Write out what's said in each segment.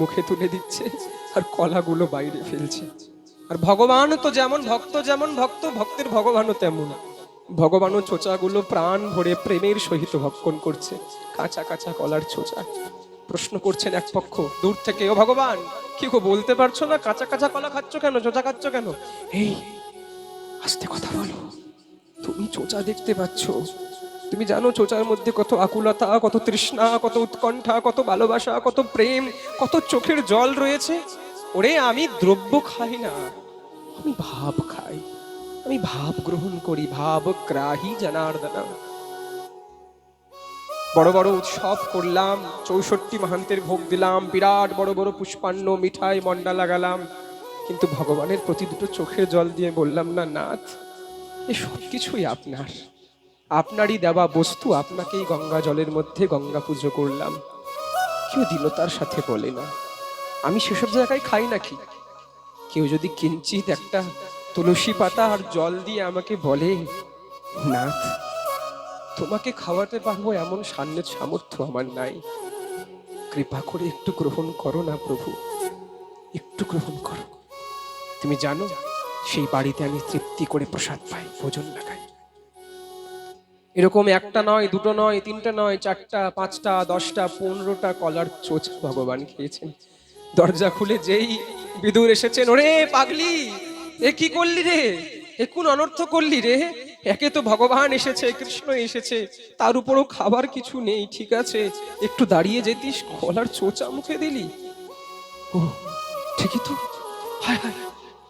মুখে তুলে দিচ্ছে আর কলাগুলো বাইরে ফেলছে। আর ভগবানও তো যেমন ভক্ত যেমন ভক্ত, ভক্তের ভগবানও তেমন। ভগবানও চোচাগুলো প্রাণ ভরে প্রেমের সহিত ভক্ষণ করছে, কাঁচা কাঁচা কলার চোচা প্রশ্ন করছেন এক পক্ষ, দূর থেকে, ও ভগবান, কি গো বলতে পারছ না? কাঁচা কাঁচা কলা খাচ্ছ কেন? চোচা খাচ্ছ কেন? এই, আস্তে কথা বলো। তুমি চোচা দেখতে পাচ্ছ তুমি জানো চোচার মধ্যে কত আকুলতা, কত তৃষ্ণা, কত উৎকণ্ঠা, কত ভালোবাসা, কত প্রেম, কত চোখের জল রয়েছে। ওরে, আমি দ্রব্য খাই না, আমি ভাব খাই। আমি ভাব গ্রহণ করি, ভাব গ্রাহী জানার্দনা। বড় বড় উৎসব করলাম, চৌষট্টি মাহান্তের ভোগ দিলাম, বিরাট বড় বড় পুষ্পান্ন মিঠাই মন্ডা লাগালাম। কিন্তু ভগবানের প্রতি দুটো চোখের জল দিয়ে বললাম, না, নাথ, এ সব কিছুই আপনার। আপনারই দেওয়া বস্তু আপনাকেই গঙ্গা জলের মধ্যে গঙ্গা পুজো করলাম। কেউ দীনতার সাথে বলে না। আমি সেসব জায়গায় খাই নাকি? কেউ যদি কিঞ্চিত একটা তুলসী পাতা আর জল দিয়ে আমাকে বলে, নাথ, তোমাকে খাওয়াতে পারব এমন সান্নের সামর্থ্য আমার নাই। কৃপা করে একটু গ্রহণ করো না প্রভু, একটু গ্রহণ করো। তুমি জানো, সেই বাড়িতে আমি তৃপ্তি করে প্রসাদ পাই, ভোজন লাগাই। এরকম একটা নয়, দুটো নয়, তিনটা নয়, চারটা, পাঁচটা, দশটা, পনেরোটা কলার চোচ ভগবান খেয়েছেন। দরজা খুলে যেই বিদুর এসেছেন, ওরে পাগলি, এ কি করলি রে? এ কোন অনর্থ করলি রে? একে তো ভগবান এসেছে, কৃষ্ণ এসেছে, তার উপরও খাবার কিছু নেই, ঠিক আছে, একটু দাঁড়িয়ে যেতিস, কলার চোচা মুখে দিলি। ও ঠিকই তো। হায়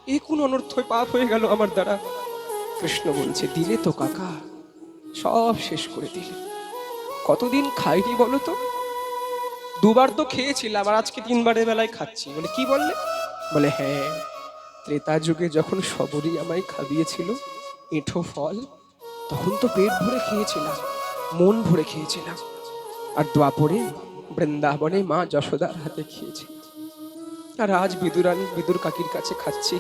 এ কোন অনর্থ পাপ হয়ে গেল আমার দ্বারা? কৃষ্ণ বলছে, দিলে তো কাকা সব শেষ করে দিলে। কতদিন খাইনি বলো তো? দুবার তো খেয়েছিলাম আর আজকে তিনবারের বেলায় খাচ্ছি। বলে, কি বললে? বলে হ্যাঁ ত্রেতা যুগে যখন সবরই আমায় খাবিয়েছিল এঁঠো ফল, তখন তো পেট ভরে খেয়েছিলাম, মন ভরে খেয়েছিলাম। আর দ্বাপরে বৃন্দাবনে মা যশোদার হাতে খেয়েছি আর আজ বিদুরানি বিদুর কাকির কাছে খাচ্ছি।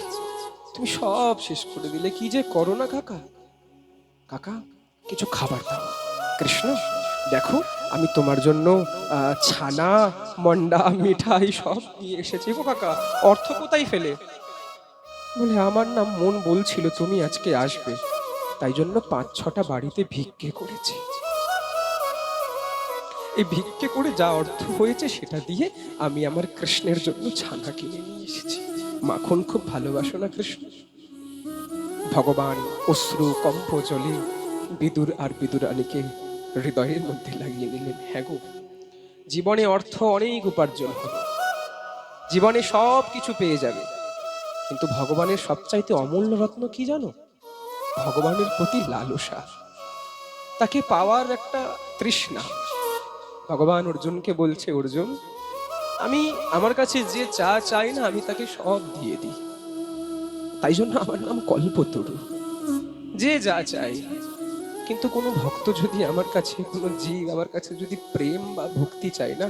তুমি সব শেষ করে দিলে। কি যে করো না কাকা? কাকা কিছু খাবার দাও। কৃষ্ণ, দেখো, আমি তোমার জন্য ছানা, মন্ডা, মিঠাই সব নিয়ে এসেছি গো কাকা। অর্থ কোথায় ফেলে? বলে, আমার নাম মন বলছিল তুমি আজকে আসবে। তাই জন্য পাঁচ ছটা বাড়িতে ভিক্ষে করেছি। এই ভিক্ষে করে যা অর্থ হয়েছে সেটা দিয়ে আমি আমার কৃষ্ণের জন্য ছানা কিনে নিয়ে এসেছি। মাখন খুব ভালোবাসো না কৃষ্ণ? ভগবান অশ্রু কম্প জলে বিদুর আর বিদুরানীকে হৃদয়ের মধ্যে লাগিয়ে নিলেন। হ্যাঁ গো, জীবনে অর্থ অনেক উপার্জন হবে জীবনে সব কিছু পেয়ে যাবে। কিন্তু ভগবানের সবচাইতে অমূল্য রত্ন কি জানো? ভগবানের প্রতি লালসা। তাকে পাওয়ার একটা তৃষ্ণা। ভগবান অর্জুনকে বলছে, অর্জুন, আমি আমার কাছে যে চা চাই না, আমি তাকে সব দিয়ে দিই। তাই জন্য আমার নাম কল্পতরু। যে যা চাই কিন্তু কোনো ভক্ত যদি আমার কাছে কোনো জীব, আমার কাছে যদি প্রেম বা ভক্তি চায় না